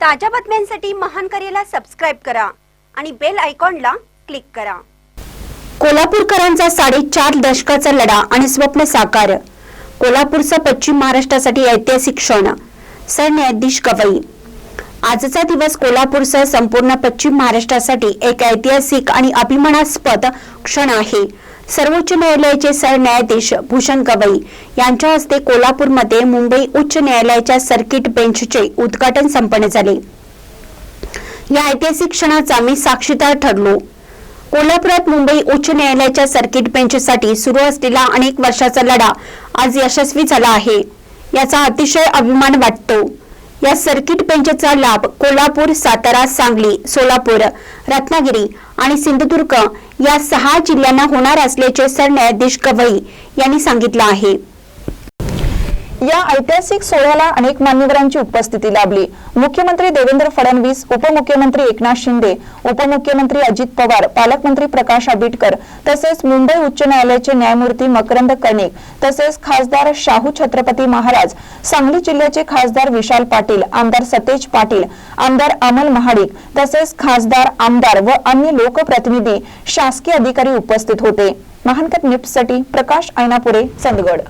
ताज्या बातम्यांसाठी महान करेला सबस्क्राईब करा आणि बेल आयकॉनला क्लिक करा. कोल्हापूरकरांचा साडेचार दशकाचा लढा आणि स्वप्न साकार. कोल्हापूरचा पश्चिम महाराष्ट्रासाठी ऐतिहासिक क्षण. सरन्यायाधीश गवई. आजचा दिवस कोल्हापूरसह संपूर्ण पश्चिम महाराष्ट्रासाठी एक ऐतिहासिक आणि अभिमानास्पद क्षण आहे. सर्वोच्च न्यायालयाचे सरन्यायाधीश भूषण गवई यांच्या हस्ते कोल्हापूरमध्ये मुंबई उच्च न्यायालयाच्या सर्किट बेंचचे उद्घाटन संपन्न झाले. या ऐतिहासिक क्षणाचा मी साक्षीदार ठरलो. कोल्हापुरात मुंबई उच्च न्यायालयाच्या सर्किट बेंचसाठी सुरू असलेला अनेक वर्षाचा लढा आज यशस्वी झाला आहे. याचा अतिशय अभिमान वाटतो. या सर्किट बेंचचा लाभ कोल्हापूर सातारा सांगली सोलापूर रत्नागिरी आणि सिंधुदुर्ग या सहा जिल्ह्यांना होणार असल्याचे सरन्यायाधीश गवई यांनी सांगितलं आहे. या ऐतिहासिक सोहळ्याला अनेक मान्यवरांची उपस्थिती लाभली. मुख्यमंत्री देवेंद्र फडणवीस उपमुख्यमंत्री एकनाथ शिंदे उपमुख्यमंत्री अजित पवार पालकमंत्री प्रकाश आंबेडकर तसेच मुंबई उच्च न्यायालयाचे न्यायमूर्ती मकरंद कर्णिक तसेच खासदार शाहू छत्रपती महाराज सांगली जिल्ह्याचे खासदार विशाल पाटील आमदार सतेज पाटील आमदार अमल महाडिक तसेच खासदार आमदार व अन्य लोकप्रतिनिधी शासकीय अधिकारी उपस्थित होते. महानकर निप्ससाठी प्रकाश ऐनापुरे चंदगड.